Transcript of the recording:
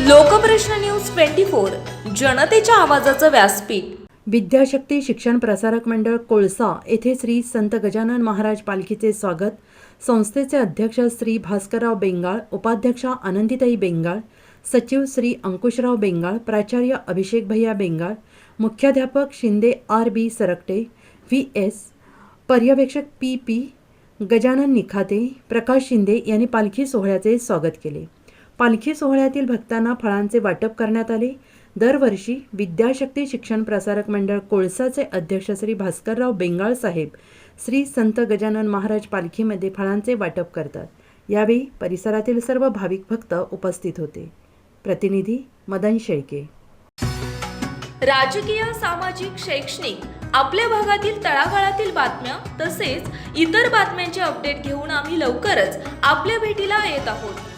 Lokprashna news twenty four जनतेच्या आवाजाचं व्यासपीठ. विद्याशक्ती शिक्षण प्रसारक मंडळ कोळसा येथे श्री संत गजानन महाराज पालखीचे स्वागत. संस्थेचे अध्यक्ष श्री भास्करराव बेंगाळ उपाध्यक्षा आनंदीताई बेंगाळ सचिव श्री अंकुशराव बेंगाळ प्राचार्य अभिषेक भैया बेंगाळ मुख्याध्यापक Shinde R B Sarkate V S पर्यवेक्षक पी पी गजानन निखाते प्रकाश शिंदे यांनी पालखी सोहळ्याचे स्वागत केले. पालखी सोहळ्यातील भक्तांना फळांचे वाटप करण्यात आले. दरवर्षी विद्याशक्ती शिक्षण प्रसारक मंडळ कोळसाचे अध्यक्ष श्री भास्करराव बेंगाळ साहेब श्री संत गजानन महाराज पालखीमध्ये फळांचे वाटप करतात. यावेळी परिसरातील सर्व भाविक भक्त उपस्थित होते. प्रतिनिधी मदन शेळके. राजकीय सामाजिक शैक्षणिक आपल्या भागातील तळागाळातील बातम्या तसेच इतर बातम्यांचे अपडेट घेऊन आम्ही लवकरच आपल्या भेटीला येत आहोत.